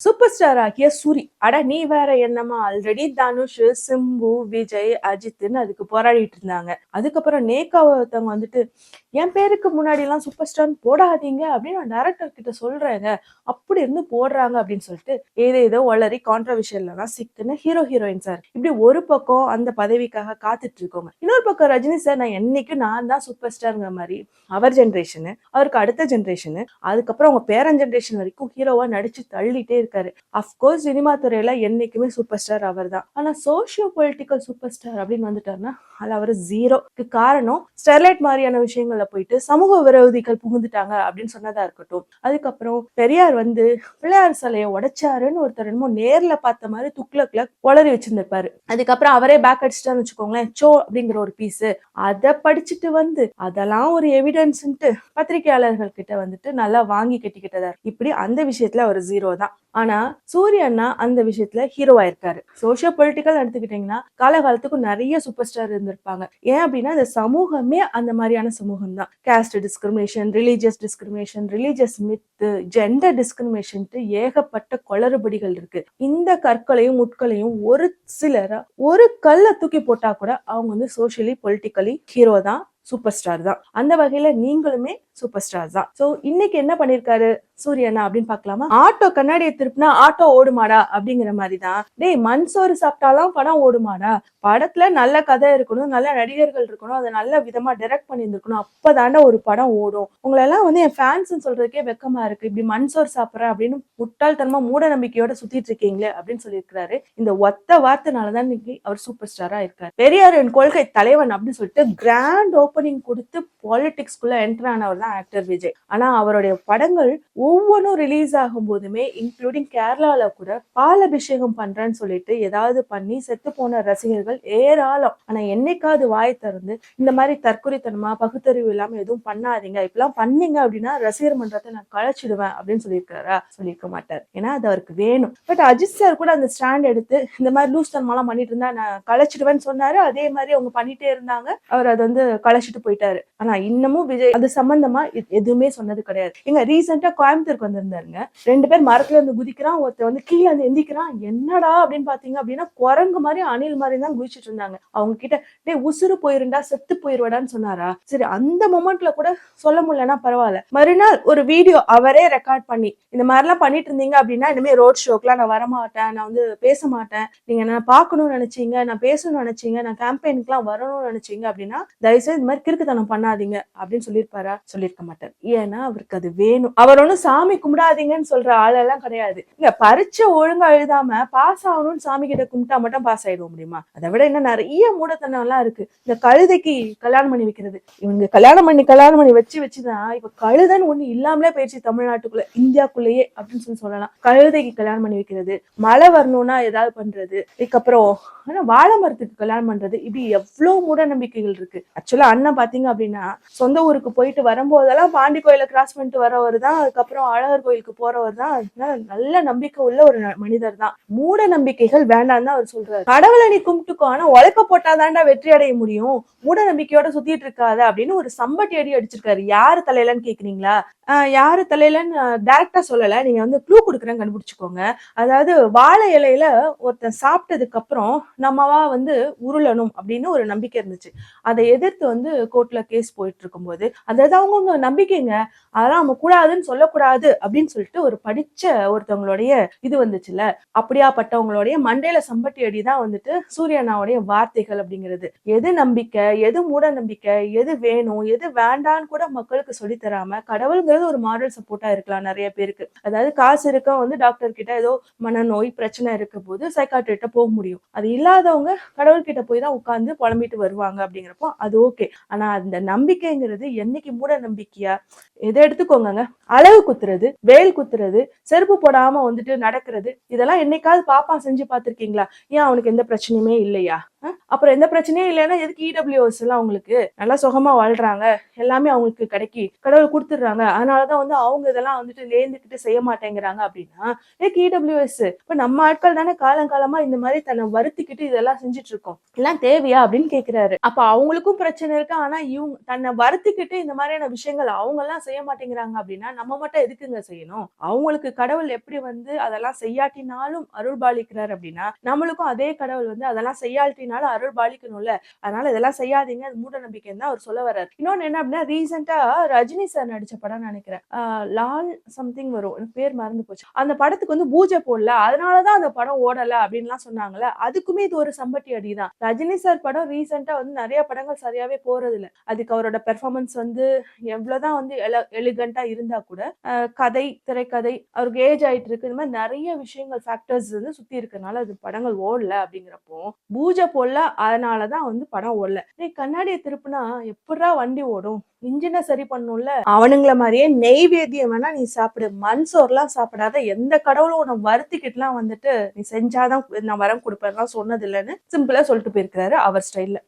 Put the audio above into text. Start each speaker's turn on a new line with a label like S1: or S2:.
S1: Super star ஆகிய சூரி. அட நீ வேற என்னமா ஆல்ரெடி தனுஷ் சிம்பு விஜய் அஜித்னு அதுக்கு போராடிட்டு இருந்தாங்க. அதுக்கப்புறம் நேகா ஒருத்தவங்க வந்துட்டு என் பேருக்கு முன்னாடி எல்லாம் சூப்பர் ஸ்டார் போடாதீங்க அப்படின்னு நான் டேரக்டர் கிட்ட சொல்றேங்க. அப்படி இருந்து போடுறாங்க அப்படின்னு சொல்லிட்டு ஏதோ ஏதோ வளரி கான்ட்ரவர்ஷியல்லாம் சிக்குன்னு ஹீரோ ஹீரோயின் சார் இப்படி ஒரு பக்கம் அந்த பதவிக்காக காத்துட்டு இருக்கோங்க. இன்னொரு பக்கம் ரஜினி சார் நான் என்னைக்கு நான் தான் சூப்பர் ஸ்டார்ங்கிற மாதிரி அவர் ஜென்ரேஷனு அவருக்கு அடுத்த ஜென்ரேஷனு அதுக்கப்புறம் அவங்க பேரன் ஜென்ரேஷன் வரைக்கும் ஹீரோவா நடிச்சு தள்ளிட்டே இருக்காரு. அஃப்கோர்ஸ் சினிமா துறையில என்னைக்குமே சூப்பர் ஸ்டார் அவர் தான் ஆனா சோசியோ பொலிட்டிக்கல் சூப்பர் ஸ்டார் அப்படின்னு வந்துட்டாருன்னா அது அவர் ஜீரோக்கு காரணம் ஸ்டெர்லைட் மாதிரியான விஷயங்கள்ல போயிட்டு சமூக விரோதிகள் புகுந்துட்டாங்க அப்படின்னு சொன்னதா இருக்கட்டும். அதுக்கப்புறம் பெரியார் வந்து பிள்ளையார் சிலையை உடைச்சாருன்னு ஒருத்தர் என்னமோ நேர்ல பார்த்த மாதிரி துக்ளக்ல உளறி வச்சிருந்திருப்பாரு. அதுக்கப்புறம் அவரே பேக் அடிச்சிட்டான்னு வச்சுக்கோங்களேன் சோ அப்படிங்கிற ஒரு பீஸ் அதை படிச்சுட்டு வந்து அதெல்லாம் ஒரு எவிடன்ஸ்ன்ட்டு பத்திரிகையாளர்கள் கிட்ட வந்துட்டு நல்லா வாங்கி கட்டிக்கிட்டதா இப்படி அந்த விஷயத்துல அவர் ஜீரோ தான். ஆனா சூரியன்னா அந்த விஷயத்துல ஹீரோவா இருக்காரு சோசியோ பொலிட்டிக்கல் எடுத்துக்கிட்டீங்கன்னா காலகாலத்துக்கும் நிறைய சூப்பர் ஸ்டார் இருந்திருப்பாங்க. ஏன் அப்படின்னா இந்த சமூகமே அந்த மாதிரியான சமூகம் தான் caste discrimination religious discrimination religious myth gender டிஸ்கிரிமினேஷன்ட்டு ஏகப்பட்ட குளறுபடிகள் இருக்கு. இந்த கற்களையும் முட்களையும் ஒரு சிலர் ஒரு கல்லை தூக்கி போட்டா கூட அவங்க வந்து சோசியலி பொலிட்டிக்கலி ஹீரோ தான் சூப்பர் ஸ்டார் தான். அந்த வகையில நீங்களுமே சூப்பர் ஸ்டார் தான். சோ இன்னைக்கு என்ன பண்ணிருக்காரு சூரியனா அப்படின்னு பாக்கலாமா ஆட்டோ கண்ணாடியை திருப்பினா ஆட்டோ ஓடுமாடா அப்படிங்கிற மாதிரி தான். டேய் மண் சோறு சாப்பிட்டாலாம் படம் ஓடுமாடா? படத்துல நல்ல கதை இருக்கணும் நல்ல நடிகர்கள் இருக்கணும் அதை நல்ல விதமா டைரக்ட் பண்ணியிருந்திருக்கணும். அப்பதாண்டா ஒரு படம் ஓடும். உங்களெல்லாம் வந்து என் ஃபேன்ஸ் சொல்றதுக்கே வெக்கமா இருக்கு. இப்படி மண் சோறு சாப்பிட்றேன் அப்படின்னு முட்டாள்தனமா மூட நம்பிக்கையோட சுத்திட்டு இருக்கீங்களே அப்படின்னு சொல்லியிருக்கிறாரு. இந்த ஒத்த வார்த்தைனாலதான் இன்னைக்கு அவர் சூப்பர் ஸ்டாரா இருக்காரு. என் கொள்கை தலைவன் அப்படின்னு சொல்லிட்டு கிராண்ட் ஓப்பனிங் கொடுத்து பாலிடிக்ஸ்குள்ள என்டர் ஆனவர் தான் ஆக்டர் விஜய். ஆனா அவருடைய படங்கள் ஒவ்வொன்றும் ரிலீஸ் ஆகும் போதுமே இன்க்ளூடிங் கேரளால கூட பால் அபிஷேகம் பண்றேன்னு சொல்லிட்டு ஏதாவது பண்ணி செத்து போன ரசிகர்கள் ஏராளம். ஆனா என்னைக்காவது வாய் திறந்து இந்த மாதிரி தற்கொலைத்தனமா பகுத்தறிவு இல்லாம எதுவும் பண்ணாதீங்க. இப்பெல்லாம் பண்ணீங்க அப்படின்னா ரசிகர் மன்றத்தை நான் கழிச்சிடுவேன் அப்படின்னு சொல்லியிருக்காரா சொல்லியிருக்க மாட்டார். ஏன்னா அது அவருக்கு வேணும். பட் அஜித் சார் கூட அந்த ஸ்டாண்ட் எடுத்து இந்த மாதிரி லூஸ் தனமாலாம் பண்ணிட்டு இருந்தா நான் கலைச்சிடுவேன்னு சொன்னாரு. அதே மாதிரி அவங்க பண்ணிட்டே இருந்தாங்க. அவர் அதை வந்து கலைச்சிட்டு போயிட்டாரு. ஆனா இன்னமும் விஜய் அது சம்பந்தமா எதுவுமே சொன்னது கிடையாது. எங்க ரீசெண்டா கோயம்புத்தூருக்கு வந்திருந்தாருங்க. ரெண்டு பேர் மரத்துல இருந்து குதிக்கிறான் ஒருத்தர் வந்து கீழே வந்து எந்திக்கிறான். என்னடா அப்படின்னு பாத்தீங்க அப்படின்னா குரங்கு மாதிரி அணில் மாதிரி தான் குதிச்சிட்டு இருந்தாங்க. அவங்க கிட்ட டேய் உசுறு போயிருண்டா செத்து போயிருவடான்னு சொன்னாரா? சரி அந்த மொமெண்ட்ல கூட சொல்ல முடியலன்னா பரவாயில்ல. மறுநாள் ஒரு வீடியோ அவ ரெக்கார்ட் பண்ணி இந்த மாதிரிலாம் பண்ணிட்டு இருந்தீங்க அப்படின்னா இனிமே ரோட் ஷோக்கெல்லாம் நான் வரமாட்டேன் நான் வந்து பேச மாட்டேன். நீங்க என்ன பார்க்கணும்னு நினைச்சீங்க நான் பேசணும்னு நினைச்சீங்க நான் கேம்பெயினுக்குலாம் வரணும்னு நினைச்சீங்க அப்படின்னா தயவுசெய்து இந்த மாதிரி கிறுக்குத்தனம் பண்ணாதீங்க அப்படின்னு சொல்லியிருப்பாரா? சொல்லியிருக்க மாட்டார் ஏன்னா அவருக்கு அது வேணும். அவர் ஒன்றும் சாமி கும்பிடாதீங்கன்னு சொல்ற ஆளெல்லாம் கிடையாது. இல்ல பரீட்சை ஒழுங்கா எழுதாம பாஸ் ஆகணும்னு சாமி கிட்ட கும்பிட்டா மட்டும் பாஸ் ஆயிடுவோம் முடியுமா? அதை விட இன்னும் நிறைய மூடத்தனம் எல்லாம் இருக்கு. இந்த கழுதைக்கு கல்யாணம் பண்ணி வைக்கிறது. இவங்க கல்யாணம் பண்ணி கல்யாணம் பண்ணி வச்சு வச்சுதான் இப்ப கழுதைன்னு ஒண்ணு இல்லாமலே போயிடுச்சு தமிழ்நாட்டுக்குள்ள இந்தியாக்குள்ளேயே அப்படின்னு சொல்லி சொல்லலாம். கழுதைக்கு கல்யாணம் பண்ணி வைக்கிறது மழை வரணும்னா ஏதாவது பண்றது இதுக்கப்புறம் ஆனா வாழை மரத்துக்கு கல்யாணம் பண்றது இப்படி எவ்வளவு மூட நம்பிக்கைகள் இருக்கு ஆக்சுவலா அண்ணன் பாத்தீங்க அப்படின்னா சொந்த ஊருக்கு போயிட்டு வரும்போதெல்லாம் பாண்டி கோயிலை கிராஸ் பண்ணிட்டு வரவர் தான் அதுக்கப்புறம் அழகர் கோயிலுக்கு போறவர் தான். நல்ல நம்பிக்கை உள்ள ஒரு மனிதர் தான். மூட நம்பிக்கைகள் வேண்டாம் தான் அவர் சொல்றாரு. கடவுளை நீ கும்பிட்டுக்கோ ஆனா உழைப்ப போட்டாதான்டா வெற்றி அடைய முடியும். மூட நம்பிக்கையோட சுத்திட்டு இருக்காத அப்படின்னு ஒரு சம்பட்டி அடி அடிச்சிருக்காரு. யாரு தலையிலன்னு கேக்குறீங்களா? ஆஹ் யாரு தலையிலன்னு டேரக்டா சொல்லல. நீங்க வந்து க்ளூ கொடுக்குறேன் கண்டுபிடிச்சுக்கோங்க. அதாவது வாழை இலையில ஒருத்தன் சாப்பிட்டதுக்கு அப்புறம் நம்மவா வந்து உருளணும் அப்படின்னு ஒரு நம்பிக்கை இருந்துச்சு. அதை எதிர்த்து வந்து கோர்ட்ல கேஸ் போயிட்டு இருக்கும்போது அதாவது அவங்கவுங்க நம்பிக்கைங்க அதெல்லாம் நம்ம கூடாதுன்னு சொல்லக்கூடாது அப்படின்னு சொல்லிட்டு ஒரு படிச்ச ஒருத்தவங்களுடைய இது வந்துச்சுல்ல. அப்படியாப்பட்டவங்களுடைய மண்டையில சம்பட்டி அடி தான் வந்துட்டு சூரியனாவுடைய வார்த்தைகள் அப்படிங்கிறது. எது நம்பிக்கை எது மூட நம்பிக்கை எது வேணும் எது வேண்டான்னு கூட மக்களுக்கு சொல்லித் தராம கடவுள்ங்கிறது ஒரு சப்போர்ட் சப்போர்ட்டா இருக்கலாம் நிறைய பேருக்கு. அதாவது காசு இருக்க வந்து டாக்டர் கிட்ட ஏதோ மனநோய் பிரச்சனை இருக்க போது சைக்காட்ரிட்ட போக முடியும். அது இல்லாதவங்க கடவுள் கிட்ட போய் தான் உட்கார்ந்து புலம்பிட்டு வருவாங்க அப்படிங்கிறப்போ அது ஓகே ஆனா அந்த நம்பிக்கைங்கிறது என்னைக்கு மூட நம்பிக்கையா? எதை எடுத்துக்கோங்க அளவு குத்துறது வேல் குத்துறது செருப்பு போடாம வந்துட்டு நடக்கிறது இதெல்லாம் என்னைக்காவது பாப்பா செஞ்சு பார்த்திருக்கீங்களா? ஏன் அவனுக்கு எந்த பிரச்சனையுமே இல்லையா? அப்புறம் எந்த பிரச்சனையும் இல்லைன்னா எதுக்கு இடபிள்யூஎஸ் எல்லாம் அவங்களுக்கு? நல்லா சுகமா வாழ்றாங்க. எல்லாமே அவங்களுக்கு கிடைக்கி கடவுள் கொடுத்துடுறாங்க. அதனாலதான் வந்து அவங்க இதெல்லாம் வந்துட்டு நேர்ந்துக்கிட்டு செய்ய மாட்டேங்கிறாங்க அப்படின்னா எதுக்கு இடபிள்யூஎஸ் இப்ப நம்ம ஆட்கள் தானே காலங்காலமா இந்த மாதிரி தன்னை வருத்திக்கிட்டு இதெல்லாம் செஞ்சுட்டு இருக்கோம் எல்லாம் தேவையா அப்படின்னு கேக்குறாரு. அப்ப அவங்களுக்கும் பிரச்சனை இருக்கு. ஆனா இவங்க தன்னை வருத்திக்கிட்டு இந்த மாதிரியான விஷயங்கள் அவங்க எல்லாம் செய்ய மாட்டேங்கிறாங்க அப்படின்னா நம்ம மட்டும் எதுக்குங்க செய்யணும்? அவங்களுக்கு கடவுள் எப்படி வந்து அதெல்லாம் செய்யாட்டினாலும் அருள் பாலிக்கிறார் அப்படின்னா நம்மளுக்கும் அதே கடவுள் வந்து அதெல்லாம் செய்யாட்டி செய்யாட்டினாலும் அருள் பாலிக்கணும்ல. அதனால இதெல்லாம் செய்யாதீங்க. அது மூட நம்பிக்கைன்னு தான் அவர் சொல்ல வர்றாரு. இன்னொன்னு என்ன அப்படின்னா ரீசெண்டா ரஜினி சார் நடிச்ச படம் நினைக்கிறேன். லால் சம்திங் வரும். எனக்கு பேர் மறந்து போச்சு. அந்த படத்துக்கு வந்து பூஜை போடல. அதனாலதான் அந்த படம் ஓடல அப்படின்லாம் சொன்னாங்கல்ல. அதுக்குமே இது ஒரு சம்பட்டி அடி தான் ரஜினி சார் படம் ரீசெண்டா வந்து நிறைய படங்கள் சரியாவே போறது இல்ல அதுக்கு அவரோட பெர்ஃபார்மன்ஸ் வந்து எவ்வளவுதான் வந்து எலிகண்டா இருந்தா கூட கதை திரைக்கதை அவருக்கு ஏஜ் ஆயிட்டு இருக்கு. இந்த மாதிரி நிறைய விஷயங்கள் ஃபேக்டர்ஸ் வந்து சுத்தி இருக்கனால அது படங்கள் ஓடல அப்படிங்கிறப்போ பூஜை போடல. அதனாலதான் வந்து படம் ஓடல. நீ கண்ணாடியை திருப்புனா எப்படா வண்டி ஓடும்? இன்ஜினை சரி பண்ணும்ல அவனுங்கள மாதிரியே நெய்வேத்தியம் வேணா நீ சாப்பிடு. மண் சோறுலாம் சாப்பிடாத. எந்த கடவுளும் உன்னை வருத்திக்கிட்டுலாம் வந்துட்டு நீ செஞ்சாதான் நான் வரம் கொடுப்பேன்லாம் சொன்னது இல்லைன்னு சிம்பிளா சொல்லிட்டு போயிருக்கிறாரு அவர் ஸ்டைல்ல